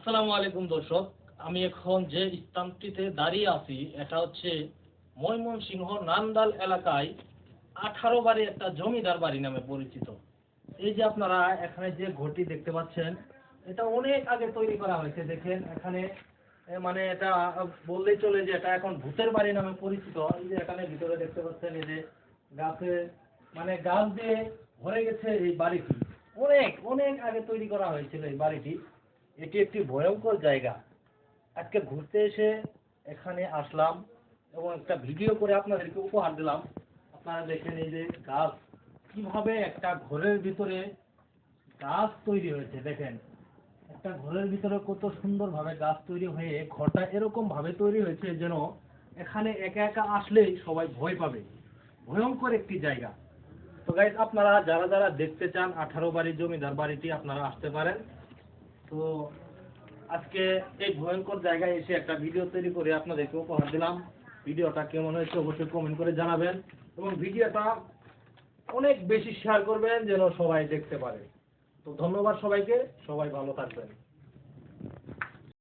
আসসালামু আলাইকুম দর্শক, আমি এখন যে স্থানটিতে দাঁড়িয়ে আছি, এটা হচ্ছে ময়মনসিংহ নান্দাল এলাকায় আঠারো বাড়ি একটা জমিদার বাড়ি নামে পরিচিত। এই যে আপনারা এখানে যে ঘরটি দেখতে পাচ্ছেন, এটা অনেক আগে তৈরি করা হয়েছে, দেখেন এখানে মানে এটা বললেই চলে যে এটা এখন ভূতের বাড়ি নামে পরিচিত। এই যে এখানে ভিতরে দেখতে পাচ্ছেন, এই যে গাছে মানে গাছ দিয়ে ভরে গেছে এই বাড়িটি। অনেক অনেক আগে তৈরি করা হয়েছিল এই বাড়িটি। এটি একটি ভয়ঙ্কর জায়গা। আজকে ঘুরতে এসে এখানে আসলাম এবং একটা ভিডিও করে আপনাদেরকে উপহার দিলাম। আপনারা দেখেন এই যে গাছ, কীভাবে একটা ঘরের ভিতরে গাছ তৈরি হয়েছে, দেখেন। একটা ঘরের ভিতরে কত সুন্দরভাবে গাছ তৈরি হয়ে ঘরটা এরকম ভাবে তৈরি হয়েছে যেন এখানে একা একা আসলেই সবাই ভয় পাবে। ভয়ঙ্কর একটি জায়গা। তো গাইজ আপনারা যারা যারা দেখতে চান আঠারো বাড়ি জমিদার বাড়িটি, আপনারা আসতে পারেন। তো আজকে এই ভয়ঙ্কর জায়গায় এসে একটা ভিডিও তৈরি করে আপনাদেরকে উপহার দিলাম। ভিডিওটা কেমন হয়েছে অবশ্যই কমেন্ট করে জানাবেন এবং ভিডিওটা অনেক বেশি শেয়ার করবেন যেন সবাই দেখতে পারে। তো ধন্যবাদ সবাইকে, সবাই ভালো থাকবেন।